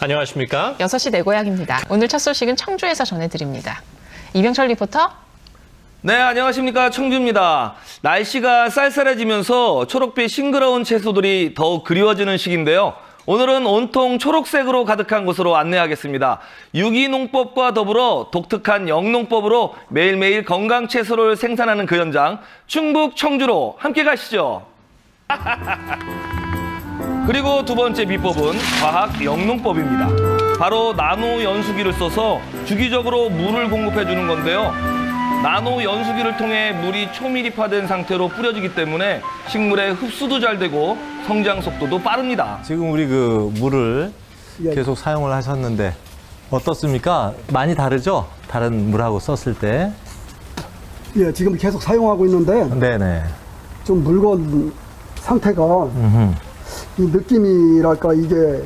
안녕하십니까? 6시 내 고향입니다. 오늘 첫 소식은 청주에서 전해드립니다. 이병철 리포터. 네, 안녕하십니까. 청주입니다. 날씨가 쌀쌀해지면서 초록빛 싱그러운 채소들이 더욱 그리워지는 시기인데요. 오늘은 온통 초록색으로 가득한 곳으로 안내하겠습니다. 유기농법과 더불어 독특한 영농법으로 매일매일 건강 채소를 생산하는 그 현장, 충북 청주로 함께 가시죠. 그리고 두 번째 비법은 과학 영농법입니다. 바로 나노 연수기를 써서 주기적으로 물을 공급해 주는 건데요. 나노 연수기를 통해 물이 초미립화된 상태로 뿌려지기 때문에 식물의 흡수도 잘 되고 성장 속도도 빠릅니다. 지금 우리 그 물을 계속 사용을 하셨는데 어떻습니까? 많이 다르죠? 다른 물하고 썼을 때. 예, 지금 계속 사용하고 있는데 네네. 좀 묽은 상태가 음흠. 이 느낌이랄까 이게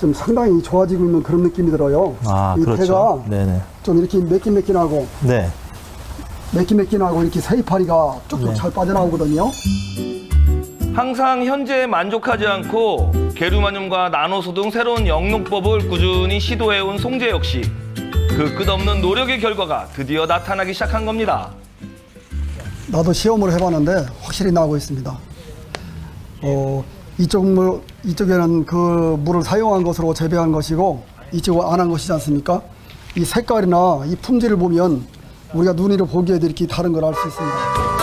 좀 상당히 좋아지고 있는 그런 느낌이 들어요. 아, 이 그렇죠. 배가 네네. 좀 이렇게 매끈매끈하고 네. 매끈매끈하고 이렇게 새이파리가 쭉쭉 네. 잘 빠져나오거든요. 항상 현재에 만족하지 않고 게르마늄과 나노소 등 새로운 영농법을 꾸준히 시도해온 송재 역시 그 끝없는 노력의 결과가 드디어 나타나기 시작한 겁니다. 나도 시험을 해봤는데 확실히 나오고 있습니다. 어, 이쪽 물, 이쪽에는 그 물을 사용한 것으로 재배한 것이고 이쪽은 안 한 것이지 않습니까? 이 색깔이나 이 품질을 보면 우리가 눈으로 보기에도 이렇게 다른 걸 알 수 있습니다.